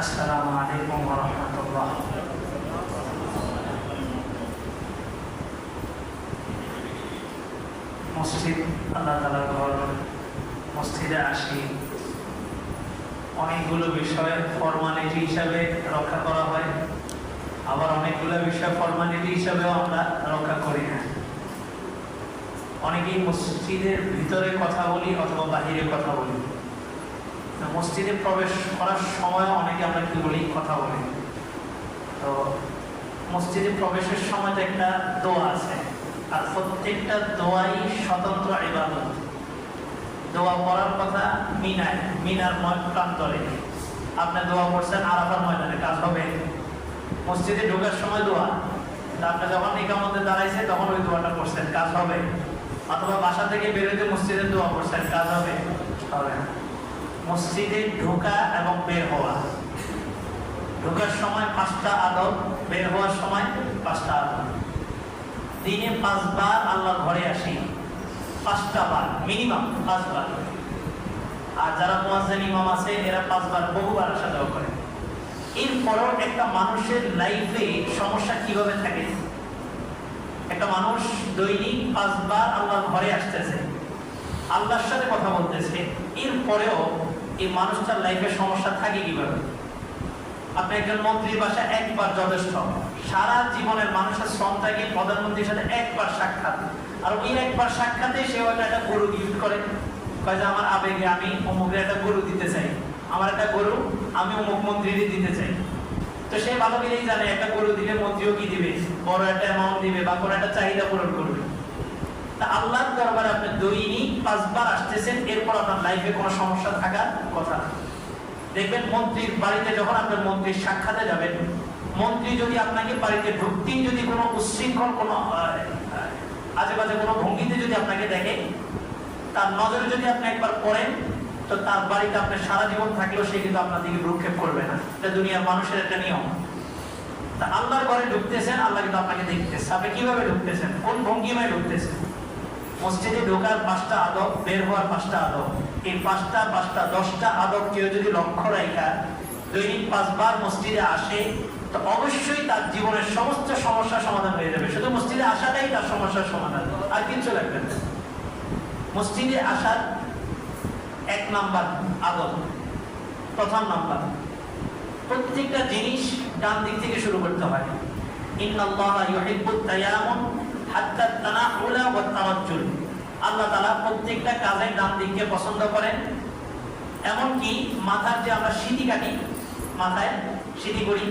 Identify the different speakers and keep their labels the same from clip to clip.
Speaker 1: আসসালামু ওয়া মসজিদ, আল্লাহ তাআলার ঘর, মসজিদে আসি। অনেকগুলো বিষয় ফরমালিটি হিসাবে রক্ষা করা হয়। আবার অনেকগুলো বিষয় ফরমালিটি হিসাবেও আমরা রক্ষা করি না। অনেকেই মসজিদের ভিতরে কথা বলি অথবা বাহিরে কথা বলি। মসজিদে প্রবেশ করার সময় অনেকে আমরা কি বলি, কথা বলি। তো মসজিদে প্রবেশের সময় তো একটা দোয়া আছে। আর প্রত্যেকটা দোয়াই স্বতন্ত্র ইবাদত। দোয়া পড়ার কথা মিনায়, মিনার প্রান্তরে। আপনি দোয়া করছেন আরাফার ময়দানে, কাজ হবে। মসজিদে ঢোকার সময় দোয়া। আপনি যখন নিকামতে দাঁড়াইছে, তখন ওই দোয়াটা করছেন, কাজ হবে। অথবা বাসা থেকে বেরোতে মসজিদের দোয়া করছেন, কাজ হবে। হবে না। মসজিদে ঢোকা এবং বের হওয়া। ঢোকার সময় পাঁচটা আদব, বের হওয়ার সময় পাঁচটা আদব। দিনে পাঁচবার আল্লাহ ঘরে আসি, পাঁচটা বার, মিনিমাম পাঁচবার। আর যারা মোয়াজ্জেন ইমাম আছে, এরা পাঁচবার বহুবার আসা যাওয়া করে। এরপরেও একটা মানুষের লাইফে সমস্যা কীভাবে থাকে? একটা মানুষ দৈনিক পাঁচবার আল্লাহর ঘরে আসতেছে, আল্লাহর সাথে কথা বলতেছে, এরপরেও এই মানুষটার লাইফে সমস্যা থাকে কীভাবে? আপনি একজন মন্ত্রীর বাসা একবার যথেষ্ট। সারা জীবনের মানুষের শ্রম থাকে প্রধানমন্ত্রীর সাথে একবার সাক্ষাৎ। আর ওই একবার সাক্ষাতে সে হয়তো একটা গরু গিফট করে। কয় যে, আমার আবেগে আমি অমুকের একটা গরু দিতে চাই। আমার একটা গরু আমি অমুক মন্ত্রীরই দিতে চাই। তো সে ভালো করেই জানে একটা গরু দিলে মন্ত্রীও কি দিবে? বড় একটা অ্যামাউন্ট দিবে বা কোনো একটা চাহিদা পূরণ করবে। তা আল্লাহর দরবারে আপনি দৈনিক পাঁচবার আসতেছেন, এরপর আপনার লাইফে কোনো সমস্যা থাকার। দেখবেন মন্ত্রীর বাড়িতে যখন আপনার মন্ত্রীর সাক্ষাতে যাবেন, মন্ত্রী যদি আপনাকে বাড়িতে ঢুকতেই যদি কোনো উচ্ছৃঙ্খল, কোনো আজে বাজে কোনো ভঙ্গিতে যদি আপনাকে দেখে, তার নজরে যদি আপনি একবার পড়েন, তো তার বাড়িতে আপনার সারা জীবন থাকলেও সে কিন্তু আপনার দিকে ভ্রুক্ষেপ করবে না। এটা দুনিয়ার মানুষের একটা নিয়ম। তা আল্লাহর ঘরে ঢুকতেছেন, আল্লাহ কিন্তু আপনাকে দেখতেছে। আপনি কীভাবে ঢুকতেছেন? কোন ভঙ্গিমায় ঢুকতেছেন? মসজিদে ঢোকার পাঁচটা আদব, বের হওয়ার পাঁচটা আদব। এই পাঁচটা পাঁচটা, দশটা আদব কেউ যদি লক্ষ্য রাখা দৈনিক পাঁচবার মসজিদে আসে, তো অবশ্যই তার জীবনের সমস্ত সমস্যার সমাধান হয়ে যাবে। শুধু মসজিদে আসাটাই তার সমস্যার সমাধান, আর কিছু লাগবে না। মসজিদে আসার এক নাম্বার আদব, প্রথম নাম্বার, প্রত্যেকটা জিনিস ডান দিক থেকে শুরু করতে হয়। ইন্নাল্লাহা ইউহিব্বুত তায়ামুন হাত্তা তানাউলা ওয়া তাওয়াজ্জুল। আল্লাহ তাআলা প্রত্যেকটা কাজে ডান দিককে পছন্দ করেন। এমনকি মাথার যে আমরা সিঁথি কাটি, মাথায় সিঁথি করি,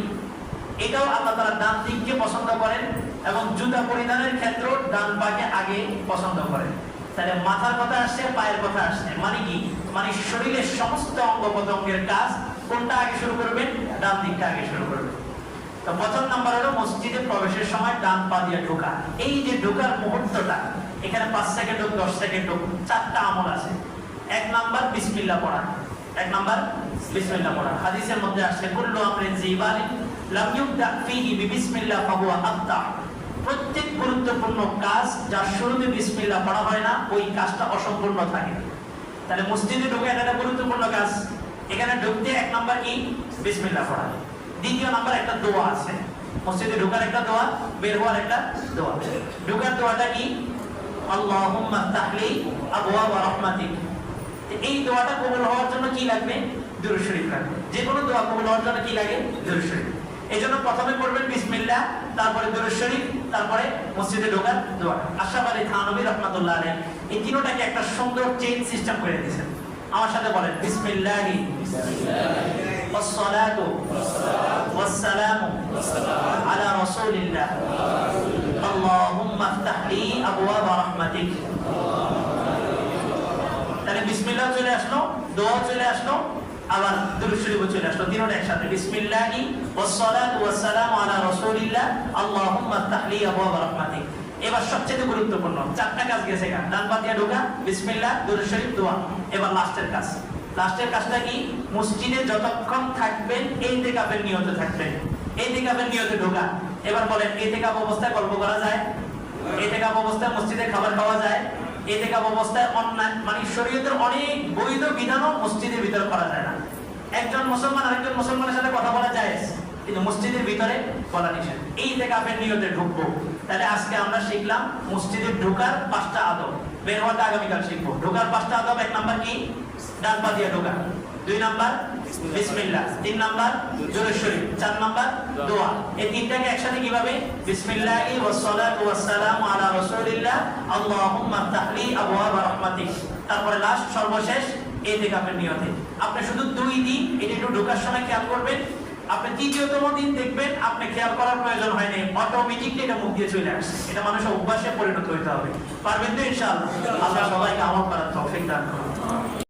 Speaker 1: এটাও আল্লাহ তাআলা ডান দিককে পছন্দ করেন এবং জুতা পরিধানের ক্ষেত্রেও ডান পাকে আগে পছন্দ করেন। তাহলে মাথার কথা আসছে, পায়ের কথা আসছে। মানে কি? মানে শরীরের সমস্ত অঙ্গ প্রত্যঙ্গের কাজ কোনটা আগে শুরু করবেন? ডান দিকটা আগে শুরু করবেন। তো প্রথম নাম্বার হলো মসজিদে প্রবেশের সময় ডান পা দিয়ে ঢোকা। এই যে ঢোকার মুহূর্তটা এখানে পাঁচ সেকেন্ড হোক, দশ সেকেন্ড হোক, চারটা আমল আছে। এক নাম্বার, বিসমিল্লাহ পড়া এক নাম্বার, বিসমিল্লাহ পড়া হাদিসের মধ্যে আসছে, কুল্লু আমরিন জিবালিন লাম ফীহি প্রত্যেক গুরুত্বপূর্ণ কাজ যার শুরুতে পড়া হয় না, ওই কাজটা অসম্পূর্ণ থাকে। তাহলে মসজিদে ঢুকে একটা গুরুত্বপূর্ণ কাজ। এখানে ঢুকতে এক নাম্বার কি? বিসমিল্লাহ পড়া। দ্বিতীয় নাম্বার একটা দোয়া আছে। মসজিদে ঢোকার একটা দোয়া, বের হওয়ার একটা দোয়া। ঢোকার দোয়াটা কি? আল্লাহুম্মা তাহলি আবওয়াব রাহমাতিক এই দোয়াটা কবুল হওয়ার জন্য কি লাগবে দুরূদ শরীফ লাগবে যে কোনো দোয়া কবুল হওয়ার জন্য কি লাগে দুরূদ শরীফ এই জন্য প্রথমে পড়বেন বিসমিল্লাহ তারপরে দুরূদ শরীফ তারপরে মসজিদে ঢোকার দোয়া আশরাফ আলী থানভী রাহমাতুল্লাহ আলাইহি এই তিনটাকে একটা সুন্দর চেইন সিস্টেম করে দিয়েছেন আমার সাথে বলেন বিসমিল্লাহি والصلاة والسلام على رسول الله اللهم افتح لي أبواب رحمتك তাহলে বিসমিল্লাহ চলে আসলো দোয়া চলে আসলো আবার দুরূদ শরীফ চলে আসলো তিনটা একসাথে বিসমিল্লাহি ওয়াসসালাতু ওয়াসসালামু আলা রাসূলিল্লাহ আল্লাহুম্মা ইফতাহ লি আবওয়াব রাহমাতিক এবার সবচেয়ে গুরুত্বপূর্ণ চারটা কাজ গেছে গা ডান পা দিয়ে ঢোকা বিসমিল্লাহ দুরূদ শরীফ দোয়া এবার লাস্টের কাজ লাস্টের কাজটা কি মসজিদে যতক্ষণ থাকবেন এই তেকাবের নিয়তে থাকবেন এই তেকাবের নিয়তে ঢোকা এবার বলেন এতে কাপ অবস্থায় গল্প করা যায়? এতে কাপ অবস্থায় মসজিদে খাবার খাওয়া যায়? এতে কাপ অবস্থায় অন্যান্য মানে শরীয়তের অনেক বৈধ বিধানও মসজিদের ভিতরে করা যায় না। একজন মুসলমান আরেকজন মুসলমানের সাথে কথা বলা যায়, কিন্তু মসজিদের ভিতরে বলা নিষেধ। এই থেকে আপনি নিয়তে ঢুকবো। তাহলে আজকে আমরা শিখলাম মসজিদে ঢুকার পাঁচটা আদব। বের হওয়াটা আগামীকাল শিখব ঢোকার পাঁচটা আদব, এক নাম্বার কি? ডান পা দিয়ে ঢোকা। দুই নাম্বার, বিসমিল্লাহ। তিন নাম্বার, জোরে শরীফ চার নাম্বার, দোয়া। এই তিনটাকে একসাথে কীভাবে? বিসমিল্লাহি ওয়াস সালাতু ওয়াস সালামু আলা রাসূলিল্লাহ। আল্লাহুম্মা তাহলি আবওয়াব রাহমাতিক। তারপরে লাস্ট, সর্বশেষ এই থেকে আপনি নিয়তে। আপনি শুধু দুই দিন এটা একটু ঢোকার সময় খেয়াল করবেন। আপনি তৃতীয়তম দিন দেখবেন আপনি খেয়াল করার প্রয়োজন হয়নি অটোমেটিকলি এটা মুখ দিয়ে চলে আসছে এটা মানুষের অভ্যাসে পরিণত হইতে হবে। পারবেন তো ইনশাআল্লাহ? আল্লাহ সবাইকে আমল করার তৌফিক দান করুন।